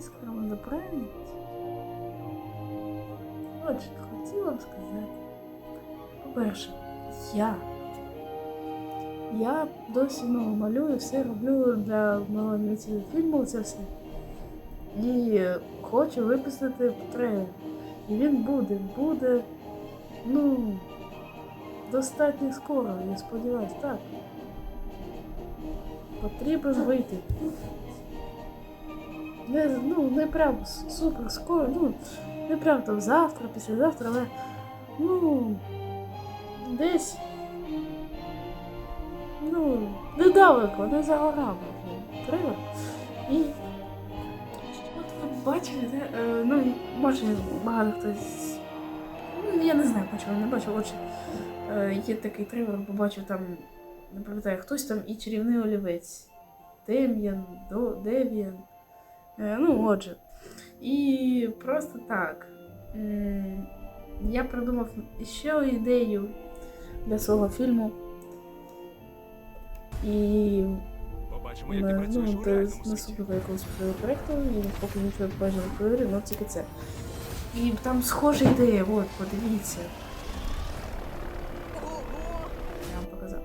скоро до правильно? Отже, хотіла б сказати. По-перше, я. Я досі ну, малюю, все роблю для мого анімаційного фільму, це все. І хочу випустити трейлер. І він буде, буде, ну, достатньо скоро, я сподіваюся, так. Потрібен вийти. Не, ну, не прям супер скоро, ну, не прям там завтра, післязавтра, але ну десь. Ну, недалеко, не за горами. Трейлер. І от ви бачили, де, е, ну, може, багато хтось. Ну, я не знаю, бачив, не бачив, отже. Е, є такий трейлер, побачив там, не пам'ятаю, хтось там і чарівний олівець. Дем'ян, Дев'ян. Е, ну, отже. І просто так. Я придумав ще ідею для свого фільму. І Побачимо, як ти Е, працюєш Ну, у реальному світі. наступного якогось проєкту, і поки нічого бажано не провірив, ну тільки це. І там схожа ідея, от, подивіться. Я вам показав.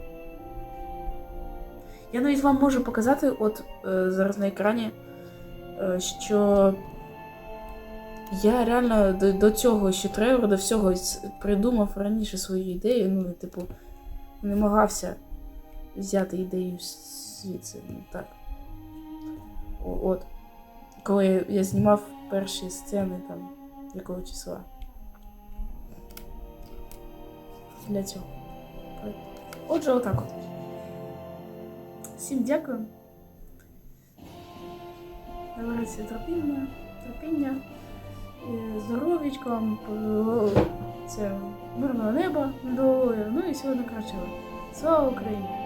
Я навіть вам можу показати, от е, зараз на екрані, е, що я реально до, до цього ще трейлеру, до всього придумав раніше свою ідею, ну, типу, намагався взяти ідею звідси, ну так. О- От. Коли я знімав перші сцени там якого числа. Для цього. Отже, отак от. Всім дякую. Набирайтеся терпіння, терпіння, і вам, це мирного неба над ну і всього найкращого. Слава Україні!